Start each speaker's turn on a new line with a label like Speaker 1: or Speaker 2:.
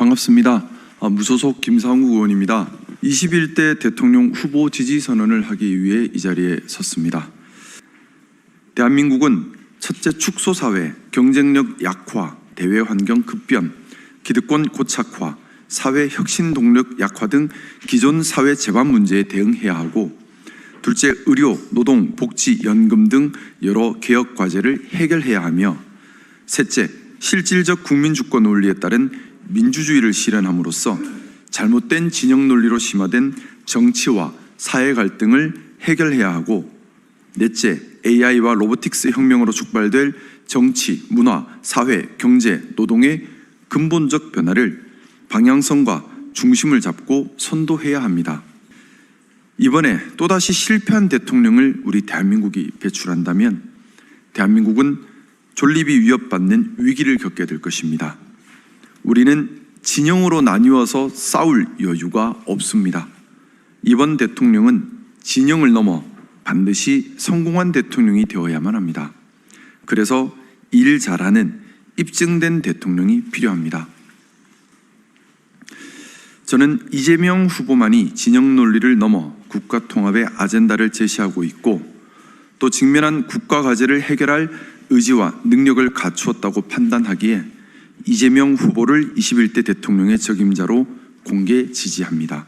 Speaker 1: 반갑습니다. 아, 무소속 김상우 의원입니다. 21대 대통령 후보 지지 선언을 하기 위해 이 자리에 섰습니다. 대한민국은 첫째 축소 사회, 경쟁력 약화, 대외 환경 급변, 기득권 고착화, 사회 혁신 동력 약화 등 기존 사회 재반 문제에 대응해야 하고 둘째 의료, 노동, 복지, 연금 등 여러 개혁 과제를 해결해야 하며 셋째 실질적 국민 주권 논리에 따른 민주주의를 실현함으로써 잘못된 진영 논리로 심화된 정치와 사회 갈등을 해결해야 하고 넷째 AI와 로보틱스 혁명으로 촉발될 정치, 문화, 사회, 경제, 노동의 근본적 변화를 방향성과 중심을 잡고 선도해야 합니다. 이번에 또다시 실패한 대통령을 우리 대한민국이 배출한다면 대한민국은 존립이 위협받는 위기를 겪게 될 것입니다. 우리는 진영으로 나뉘어서 싸울 여유가 없습니다. 이번 대통령은 진영을 넘어 반드시 성공한 대통령이 되어야만 합니다. 그래서 일 잘하는 입증된 대통령이 필요합니다. 저는 이재명 후보만이 진영 논리를 넘어 국가 통합의 아젠다를 제시하고 있고 또 직면한 국가 과제를 해결할 의지와 능력을 갖추었다고 판단하기에 이재명 후보를 21대 대통령의 적임자로 공개 지지합니다.